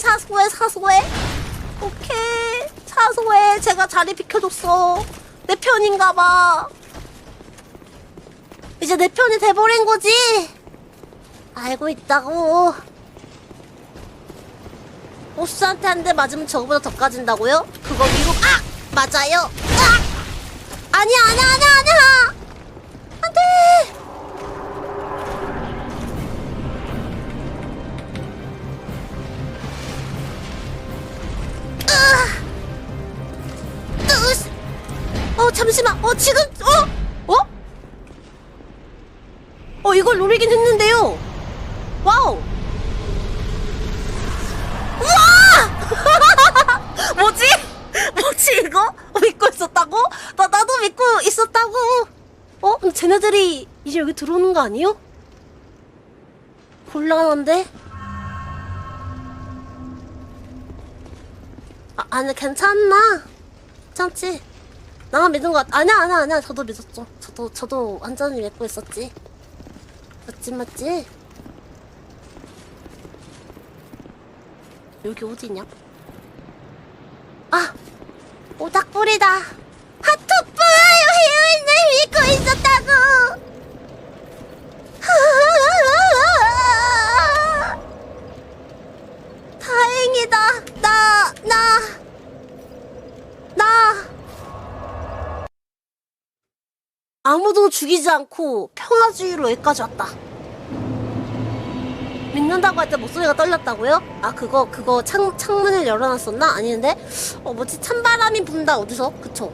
사소해 사소해. 오케이. 사소해. 제가 자리 비켜줬어. 내 편인가봐. 이제 내 편이 돼버린 거지? 알고 있다고. 보스한테 한 대 맞으면 저거보다 더 까진다고요? 그거 위로 아! 맞아요. 아! 아니야 아니야 아니야 아니야 어 잠시만 어 지금 어? 어? 어 이걸 노리긴 했는데요 와우 우와 뭐지? 뭐지 이거? 믿고 있었다고? 나 나도 믿고 있었다고 어? 쟤네들이 이제 여기 들어오는 거 아니에요? 곤란한데? 아, 아니 괜찮나? 괜찮지? 나만 믿은 거 같... 아니야 아니야 아니야 저도 믿었죠 저도 저도 완전히 믿고 있었지 맞지 맞지? 여기 어디냐? 아! 오닥불이다 아무도 죽이지 않고 평화주의로 여기까지 왔다. 믿는다고 할 때 목소리가 떨렸다고요? 아 그거 그거 창 창문을 열어놨었나? 아닌데? 어 뭐지 찬바람이 분다 어디서? 그쵸?